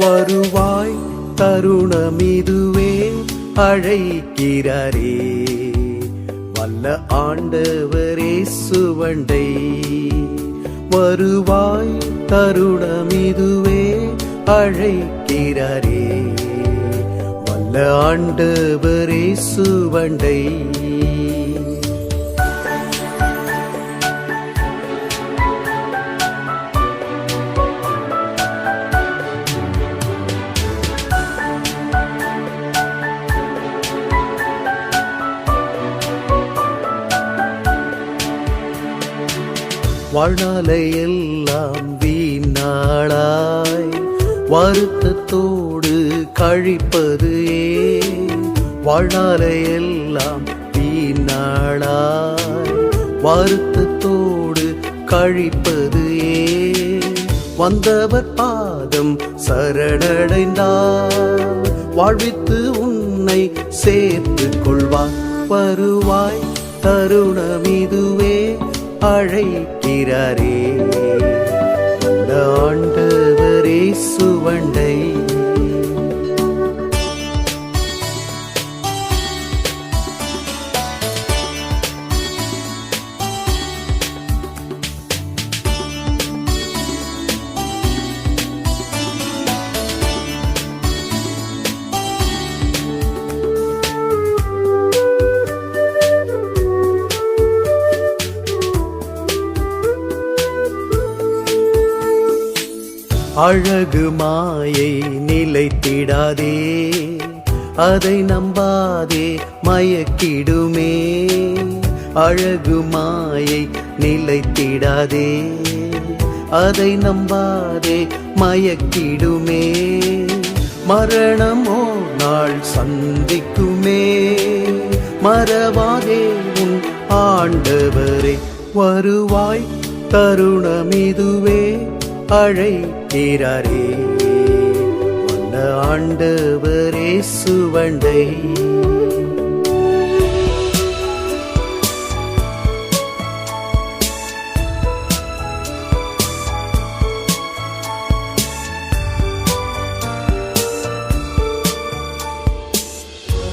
வருவாய் தருணமிதுவே அழைக்கிறாரே. வல்ல ஆண்டவரே சுவண்டை. வருவாய் தருணமிதுவே அழைக்கிறாரே. வல்ல ஆண்டவரே சுவண்டை. வாழ்நாளை எல்லாம் வீணாளாய். வருத்தத்தோடு கழிப்பது ஏன்? வாழ்நாளை எல்லாம் வீணாளாய். வருத்தத்தோடு கழிப்பது ஏன்? வந்தவர் பாதம் சரணடைந்தார். வாழ்வித்து உன்னை சேர்த்து கொள்வார் வருவாய். தருணம் இதுவே. அழைக்கிறாரே. அழகு மாயை நிலைத்திடாதே. அதை நம்பாதே மயக்கிடுமே. அழகு மாயை நிலைத்திடாதே. அதை நம்பாதே மயக்கிடுமே. மரணமோ நாள் சந்திக்குமே. மறவாதே உன் ஆண்டவரே வருவாய் தருணமிதுவே அழைக்கிறாரே. வல்ல ஆண்டவரே சுவண்டை.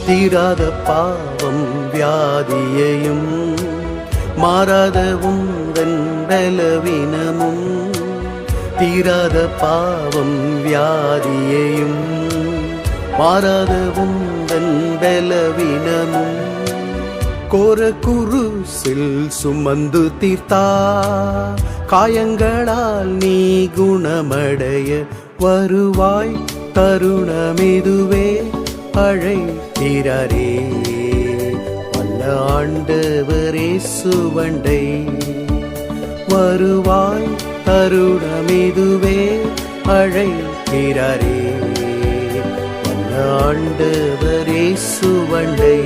தீராத பாவம் வியாதியையும் மாறாத உந்தன் பலவீனமும் தீராத பாவம் வியாதியையும் மாறாத உந்தன் பலவீனமும் கோர குருசில் சுமந்து தீர்த்தா காயங்களால் நீ குணமடைய வருவாய் தருணமிதுவே அழைக்கிறாரே வல்ல ஆண்டவரே சுவண்டை வருவாய் தருணமிதுவே அழைக்கிறாரே. வல்ல ஆண்டவரே சுவண்டை